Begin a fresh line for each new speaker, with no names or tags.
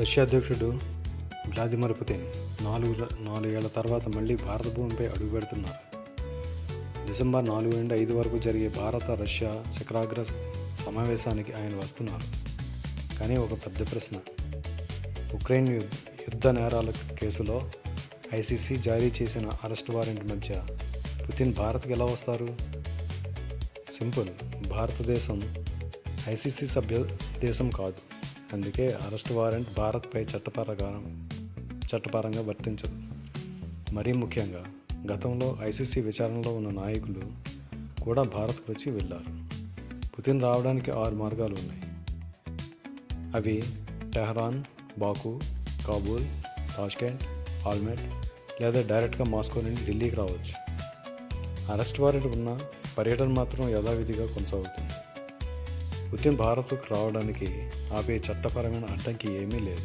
Russia అధ్యక్షుడు Vladimir Putin నాలుగు నాలుగేళ్ళ తర్వాత మళ్ళీ భారత భూమిపై అడుగుపెడుతున్నారు డిసెంబర్ నాలుగు నుండి ఐదు వరకు జరిగే భారత రష్యా శిఖరాగ్ర సమావేశానికి ఆయన వస్తున్నారు. కానీ ఒక పెద్ద ప్రశ్న. ఉక్రెయిన్ యుద్ధ యుద్ధ నేరాల కేసులో ఐసీసీ జారీ చేసిన అరెస్ట్ వారెంట్ మధ్య పుతిన్ భారత్కి ఎలా వస్తారు? సింపుల్. భారతదేశం ఐసీసీ సభ్య దేశం కాదు. అందుకే అరెస్ట్ వారెంట్ భారత్పై చట్టపరంగా చట్టపరంగా వర్తించదు. మరీ ముఖ్యంగా గతంలో ఐసీసీ విచారణలో ఉన్న నాయకులు కూడా భారత్కు వచ్చి వెళ్ళారు. పుతిన్ రావడానికి ఆరు మార్గాలు ఉన్నాయి. అవి Tehran Baku Kabul Tashkent Almaty లేదా డైరెక్ట్గా మాస్కో నుండి ఢిల్లీకి రావచ్చు. అరెస్ట్ వారెంట్ ఉన్న పర్యటన మాత్రం యథావిధిగా కొనసాగుతుంది. పుతిన్ భారత్కు రావడానికి ఆపే చట్టపరమైన అడ్డంకి ఏమీ లేదు.